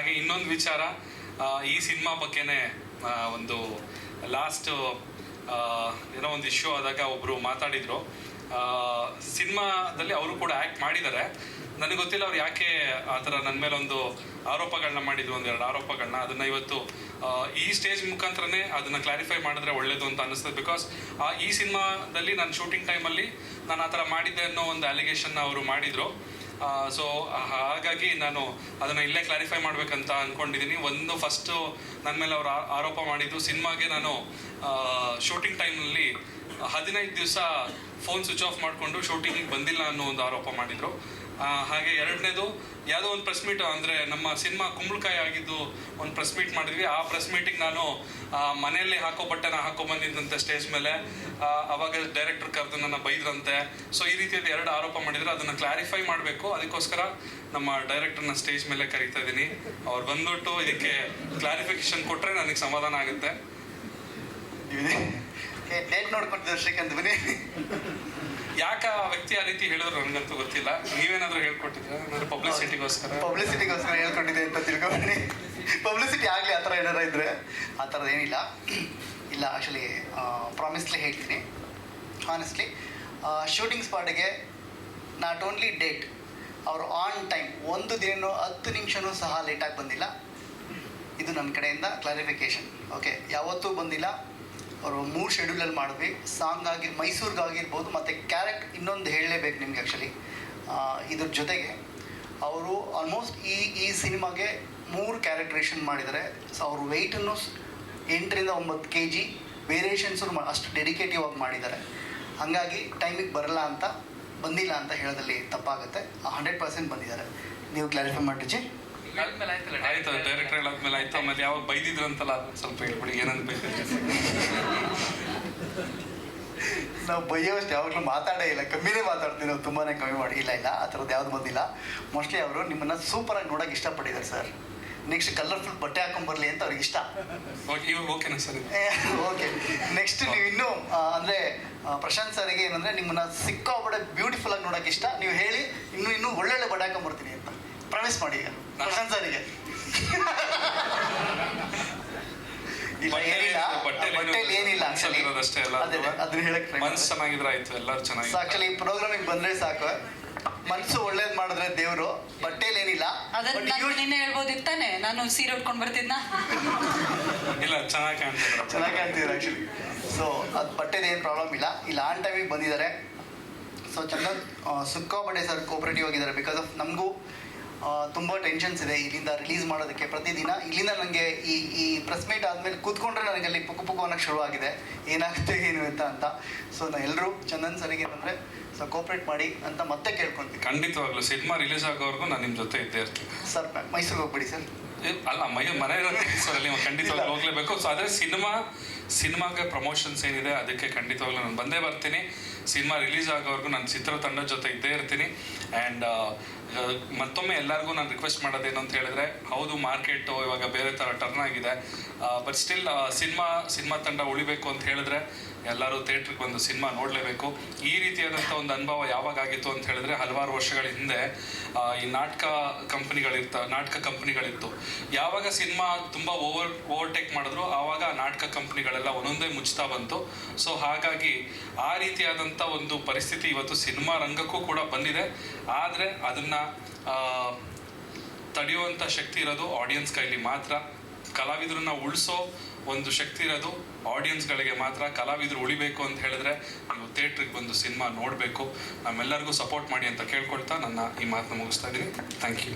ಹಾಗೆ ಇನ್ನೊಂದು ವಿಚಾರ ಈ ಸಿನಿಮಾ ಬಗ್ಗೆನೇ ಒಂದು ಲಾಸ್ಟ್ ಏನೋ ಒಂದು ಇಶ್ಯೂ ಆದಾಗ ಒಬ್ಬರು ಮಾತಾಡಿದರು. ಸಿನಿಮಾದಲ್ಲಿ ಅವರು ಕೂಡ ಆ್ಯಕ್ಟ್ ಮಾಡಿದ್ದಾರೆ. ನನಗೆ ಗೊತ್ತಿಲ್ಲ ಅವ್ರು ಯಾಕೆ ಆ ಥರ ನನ್ನ ಮೇಲೆ ಒಂದು ಆರೋಪಗಳನ್ನ ಮಾಡಿದ್ರು ಒಂದೆರಡು ಆರೋಪಗಳನ್ನ. ಅದನ್ನ ಇವತ್ತು ಈ ಸ್ಟೇಜ್ ಮುಖಾಂತರನೇ ಅದನ್ನ ಕ್ಲಾರಿಫೈ ಮಾಡಿದ್ರೆ ಒಳ್ಳೇದು ಅಂತ ಅನ್ನಿಸ್ತದೆ. ಬಿಕಾಸ್ ಈ ಸಿನಿಮಾದಲ್ಲಿ ನಾನು ಶೂಟಿಂಗ್ ಟೈಮಲ್ಲಿ ನಾನು ಆ ಥರ ಮಾಡಿದ್ದೆ ಅನ್ನೋ ಒಂದು ಅಲಿಗೇಷನ್ನ ಅವರು ಮಾಡಿದರು. ಸೊ ಹಾಗಾಗಿ ನಾನು ಅದನ್ನು ಇಲ್ಲೇ ಕ್ಲಾರಿಫೈ ಮಾಡಬೇಕಂತ ಅಂದ್ಕೊಂಡಿದ್ದೀನಿ ಒಂದು ಫಸ್ಟು ನನ್ನ ಮೇಲೆ ಅವರು ಆರೋಪ ಮಾಡಿದ್ದು, ಸಿನಿಮಾಗೆ ನಾನು ಶೂಟಿಂಗ್ ಟೈಮ್ನಲ್ಲಿ ಹದಿನೈದು ದಿವಸ ಫೋನ್ ಸ್ವಿಚ್ ಆಫ್ ಮಾಡಿಕೊಂಡು ಶೂಟಿಂಗಿಗೆ ಬಂದಿಲ್ಲ ಅನ್ನೋ ಒಂದು ಆರೋಪ ಮಾಡಿದರು. ಹಾಗೆ ಎರಡನೇದು ಯಾವುದೋ ಒಂದು ಪ್ರೆಸ್ ಮೀಟ್ ಅಂದರೆ ನಮ್ಮ ಸಿನಿಮಾ ಕುಂಬಳಕಾಯಿ ಆಗಿದ್ದು ಒಂದು ಪ್ರೆಸ್ ಮೀಟ್ ಮಾಡಿದ್ವಿ. ಆ ಪ್ರೆಸ್ ಮೀಟಿಗೆ ನಾನು ಮನೆಯಲ್ಲಿ ಹಾಕೋ ಬಟ್ಟೆನ ಹಾಕೋ ಬಂದಿದ್ದಂತೆ ಸ್ಟೇಜ್ ಮೇಲೆ. ಅವಾಗ ಡೈರೆಕ್ಟರ್ ಕರೆದು ನನ್ನ ಬೈದ್ರಂತೆ. ಸೊ ಈ ರೀತಿಯಾದ ಎರಡು ಆರೋಪ ಮಾಡಿದರೆ. ಅದನ್ನು ಕ್ಲಾರಿಫೈ ಮಾಡಬೇಕು. ಅದಕ್ಕೋಸ್ಕರ ನಮ್ಮ ಡೈರೆಕ್ಟರ್ನ ಸ್ಟೇಜ್ ಮೇಲೆ ಕರೀತಾ ಇದ್ದೀನಿ ಅವ್ರು ಬಂದ್ಬಿಟ್ಟು ಇದಕ್ಕೆ ಕ್ಲಾರಿಫಿಕೇಶನ್ ಕೊಟ್ಟರೆ ನನಗೆ ಸಮಾಧಾನ ಆಗುತ್ತೆ. ಡೇಟ್ ನೋಡ್ಕೊಟ್ಟಿದ್ದಾರೆ ಶ್ರೀಕಾಂತ್ ಬನ್ನಿ. ಯಾಕೆ ಆ ವ್ಯಕ್ತಿ ಆ ರೀತಿ ಹೇಳಿದ್ರು ನನಗಂತೂ ಗೊತ್ತಿಲ್ಲ. ನೀವೇನಾದ್ರೂ ಹೇಳ್ಕೊಟ್ಟಿದ್ರೆ? ಪಬ್ಲಿಸಿಟಿಗೋಸ್ಕರ ಪಬ್ಲಿಸಿಟಿಗೋಸ್ಕರ ಹೇಳ್ಕೊಂಡಿದ್ದೆ ಅಂತ ತಿಳ್ಕೊಂಡಿ ಪಬ್ಲಿಸಿಟಿ ಆಗಲಿ ಆ ಥರ ಏನಾರ ಇದ್ರೆ ಆ ಥರದ್ದು ಏನಿಲ್ಲ. ಇಲ್ಲ ಆ್ಯಕ್ಚುಲಿ ಪ್ರಾಮಿಸ್ಲಿ ಹೇಳ್ತೀನಿ. ಹಾನೆಸ್ಟ್ಲಿ ಶೂಟಿಂಗ್ ಸ್ಪಾಟ್ಗೆ ನಾಟ್ ಓನ್ಲಿ ಡೇಟ್ ಅವರು ಆನ್ ಟೈಮ್ ಒಂದು ದಿನ ಹತ್ತು ನಿಮಿಷನೂ ಸಹ ಲೇಟಾಗಿ ಬಂದಿಲ್ಲ. ಇದು ನನ್ನ ಕಡೆಯಿಂದ ಕ್ಲಾರಿಫಿಕೇಶನ್ ಓಕೆ ಯಾವತ್ತೂ ಬಂದಿಲ್ಲ. ಅವರು ಮೂರು ಶೆಡ್ಯೂಲಲ್ಲಿ ಮಾಡಿದ್ವಿ. ಸಾಂಗ್ ಆಗಿ ಮೈಸೂರಿಗಾಗಿರ್ಬೋದು ಮತ್ತು ಕ್ಯಾರೆಕ್ಟ್ ಇನ್ನೊಂದು ಹೇಳಲೇಬೇಕು ನಿಮ್ಗೆ ಆ್ಯಕ್ಚುಲಿ ಇದ್ರ ಜೊತೆಗೆ ಅವರು ಆಲ್ಮೋಸ್ಟ್ ಈ ಈ ಸಿನಿಮಾಗೆ ಮೂರು ಕ್ಯಾರೆಕ್ಟರೇಷನ್ ಮಾಡಿದ್ದಾರೆ. ಸೊ ಅವ್ರ ವೆಯ್ಟನ್ನು ಎಂಟರಿಂದ ಒಂಬತ್ತು ಕೆ ಜಿ ವೇರಿಯೇಷನ್ಸು ಅಷ್ಟು ಡೆಡಿಕೇಟಿವ್ ಆಗಿ ಮಾಡಿದ್ದಾರೆ. ಹಾಗಾಗಿ ಟೈಮಿಗೆ ಬರಲ್ಲ ಅಂತ, ಬಂದಿಲ್ಲ ಅಂತ ಹೇಳೋದಲ್ಲಿ ತಪ್ಪಾಗುತ್ತೆ. ಹಂಡ್ರೆಡ್ ಪರ್ಸೆಂಟ್ ಬಂದಿದ್ದಾರೆ. ನೀವು ಕ್ಲಾರಿಫೈ ಮಾಡಿಜಿ ಆಯ್ತು ಡೈರೆಕ್ಟರ್ ಹೇಳಾದ್ಮೇಲೆ ಆಯ್ತು. ಆಮೇಲೆ ಯಾವಾಗ ಬೈದಿದ್ರಂತಲ್ಲ ಅದನ್ನ ಸ್ವಲ್ಪ ಹೇಳ್ಬಿಡಿ ಏನಂತ ಬೈದಿದ್ರು ನಾವು ಬೈಯೋಷ್ಟು ಯಾವಾಗಲೂ ಮಾತಾಡೇ ಇಲ್ಲ. ಕಮ್ಮಿನೇ ಮಾತಾಡ್ತೀವಿ ನಾವು ತುಂಬಾ ಕಮ್ಮಿ ಮಾಡಿ. ಇಲ್ಲ ಇಲ್ಲ ಆ ಥರದ್ದು ಯಾವ್ದು ಬಂದಿಲ್ಲ. ಮೋಸ್ಟ್ಲಿ ಅವರು ನಿಮ್ಮನ್ನು ಸೂಪರಾಗಿ ನೋಡೋಕೆ ಇಷ್ಟಪಟ್ಟಿದ್ದಾರೆ ಸರ್ ನೆಕ್ಸ್ಟ್ ಕಲರ್ಫುಲ್ ಬಟ್ಟೆ ಹಾಕೊಂಡ್ಬರ್ಲಿ ಅಂತ ಅವ್ರಿಗೆ ಇಷ್ಟ. ಓಕೆ ಇವಾಗ ಓಕೆನಾ ಸರ್? ಓಕೆ. ನೆಕ್ಸ್ಟ್ ನೀವು ಇನ್ನೂ ಅಂದ್ರೆ ಪ್ರಶಾಂತ್ ಸರ್ಗೆ ಏನಂದ್ರೆ ನಿಮ್ಮನ್ನ ಸಿಕ್ಕಾಬಡೆ ಬ್ಯೂಟಿಫುಲ್ ಆಗಿ ನೋಡೋಕೆ ಇಷ್ಟ. ನೀವು ಹೇಳಿ ಇನ್ನೂ ಇನ್ನೂ ಒಳ್ಳೊಳ್ಳೆ ಬಟ್ಟೆ ಹಾಕೊಂಡ್ಬರ್ತೀನಿ ಅಂತ. ಪ್ರಾಮಿಸ್ ಮಾಡಿ ಈಗ ಪ್ರಶಾಂತ್ ಸರಿಗೆ ಎಲ್ಲರೂ ಚೆನ್ನಾಗಿ ಆಕ್ಚುಲಿ ಪ್ರೋಗ್ರಾಮಿಗೆ ಬಂದ್ರೆ ಸಾಕು. ಮನ್ಸು ಒಳ್ಳೇದ್ ಮಾಡಿದ್ರೆ ದೇವ್ರು ಬಟ್ಟೆಲ್ ಏನಿಲ್ಲ ನಿನ್ನೆ ಹೇಳ್ಬೋದಿತ್ತಾನೆ ನಾನು ಸೀರೆ ಉಟ್ಕೊಂಡ್ ಬರ್ತಿದ್ನ? ಇಲ್ಲ ಚೆನ್ನಾಗಿ ಕಾಣ್ತಿದ್ರು. ಚೆನ್ನಾಗಿ ಕಾಣ್ತಿದ್ರು ಆಕ್ಚುಲಿ ಸೊ ಅದು ಬಟ್ಟೆದು ಏನು ಪ್ರಾಬ್ಲಮ್ ಇಲ್ಲ. ಇಲ್ಲಿ ಆನ್ ಟೈಮಿಗೆ ಬಂದಿದ್ದಾರೆ. ಸೊ ಚಂದನ್ ಸುಕ್ಕಾಪಟ್ಟೆ ಸರ್ ಕೋಪರೇಟಿವ್ ಆಗಿದ್ದಾರೆ ಬಿಕಾಸ್ ಆಫ್ ನಮಗೂ ತುಂಬ ಟೆನ್ಷನ್ಸ್ ಇದೆ ಇಲ್ಲಿಂದ ರಿಲೀಸ್ ಮಾಡೋದಕ್ಕೆ ಪ್ರತಿದಿನ. ಇಲ್ಲಿಂದ ನನಗೆ ಈ ಈ ಪ್ರೆಸ್ ಮೀಟ್ ಆದಮೇಲೆ ಕೂತ್ಕೊಂಡ್ರೆ ನನಗೆ ಅಲ್ಲಿ ಪುಕ್ಕು ಪುಕ್ಕು ಅನ್ನೋಕ್ಕೆ ಶುರುವಾಗಿದೆ. ಏನಾಗುತ್ತೆ ಏನು ಅಂತ ಅಂತ. ಸೊ ನಾನು ಎಲ್ಲರೂ ಚಂದನ್ ಸರಿಗೆ ಏನಂದರೆ ಸೊ ಕೋಪ್ರೇಟ್ ಮಾಡಿ ಅಂತ ಮತ್ತೆ ಕೇಳ್ಕೊತೀನಿ ಖಂಡಿತವಾಗ್ಲೂ ಸಿನಿಮಾ ರಿಲೀಸ್ ಆಗೋವರೆಗೂ ನಾನು ನಿಮ್ಮ ಜೊತೆ ಇದ್ದೇ ಇರ್ತೀನಿ. ಸರ್ ಮೈಸೂರಿಗೆ ಹೋಗ್ಬಿಡಿ ಸರ್. ಅಲ್ಲ ಮೈ ಮನೆ ಅಲ್ಲಿ? ಖಂಡಿತವಾಗ್ಲೂ ಹೋಗ್ಲೇಬೇಕು. ಸೊ ಆದರೆ ಸಿನಿಮಾ ಸಿನಿಮಾಗೆ ಪ್ರಮೋಷನ್ಸ್ ಏನಿದೆ ಅದಕ್ಕೆ ಖಂಡಿತವಾಗ್ಲೂ ನಾನು ಬಂದೇ ಬರ್ತೀನಿ. ಸಿನಿಮಾ ರಿಲೀಸ್ ಆಗೋವರೆಗೂ ನಾನು ಚಿತ್ರತಂಡದ ಜೊತೆ ಇದ್ದೇ ಇರ್ತೀನಿ. ಆ್ಯಂಡ್ ಮತ್ತೊಮ್ಮೆ ಎಲ್ಲರಿಗೂ ನಾನು ರಿಕ್ವೆಸ್ಟ್ ಮಾಡೋದೇನು ಅಂತ ಹೇಳಿದ್ರೆ, ಹೌದು ಮಾರ್ಕೆಟ್ ಇವಾಗ ಬೇರೆ ಥರ ಟರ್ನ್ ಆಗಿದೆ. ಬಟ್ ಸ್ಟಿಲ್ ಸಿನಿಮಾ ಸಿನಿಮಾ ತಂಡ ಉಳಿಬೇಕು ಅಂತ ಹೇಳಿದ್ರೆ ಎಲ್ಲರೂ ಥಿಯೇಟ್ರಿಗೆ ಬಂದು ಸಿನಿಮಾ ನೋಡಲೇಬೇಕು. ಈ ರೀತಿಯಾದಂಥ ಒಂದು ಅನುಭವ ಯಾವಾಗ ಆಗಿತ್ತು ಅಂತ ಹೇಳಿದ್ರೆ ಹಲವಾರು ವರ್ಷಗಳ ಹಿಂದೆ ಈ ನಾಟಕ ಕಂಪ್ನಿಗಳಿರ್ತ ನಾಟಕ ಕಂಪ್ನಿಗಳಿತ್ತು ಯಾವಾಗ ಸಿನಿಮಾ ತುಂಬ ಓವರ್ ಓವರ್ಟೇಕ್ ಮಾಡಿದ್ರು ಆವಾಗ ನಾಟಕ ಕಂಪ್ನಿಗಳೆಲ್ಲ ಒಂದೊಂದೇ ಮುಚ್ತಾ ಬಂತು. ಸೊ ಹಾಗಾಗಿ ಆ ರೀತಿಯಾದಂಥ ಒಂದು ಪರಿಸ್ಥಿತಿ ಇವತ್ತು ಸಿನಿಮಾ ರಂಗಕ್ಕೂ ಕೂಡ ಬಂದಿದೆ. ಆದರೆ ಅದನ್ನು ತಡೆಯುವಂಥ ಶಕ್ತಿ ಇರೋದು ಆಡಿಯನ್ಸ್ ಕೈಲಿ ಮಾತ್ರ. ಕಲಾವಿದರನ್ನ ಉಳಿಸೋ ಒಂದು ಶಕ್ತಿ ಇರೋದು ಆಡಿಯನ್ಸ್ಗಳಿಗೆ ಮಾತ್ರ. ಕಲಾವಿದರು ಉಳಿಬೇಕು ಅಂತ ಹೇಳಿದ್ರೆ ನೀವು ಥಿಯೇಟ್ರಿಗೆ ಬಂದು ಸಿನಿಮಾ ನೋಡಬೇಕು. ನಮ್ಮೆಲ್ಲರಿಗೂ ಸಪೋರ್ಟ್ ಮಾಡಿ ಅಂತ ಕೇಳ್ಕೊಳ್ತಾ ನನ್ನ ಈ ಮಾತನ್ನ ಮುಗಿಸ್ತಾ ಇದ್ದೀನಿ. Thank you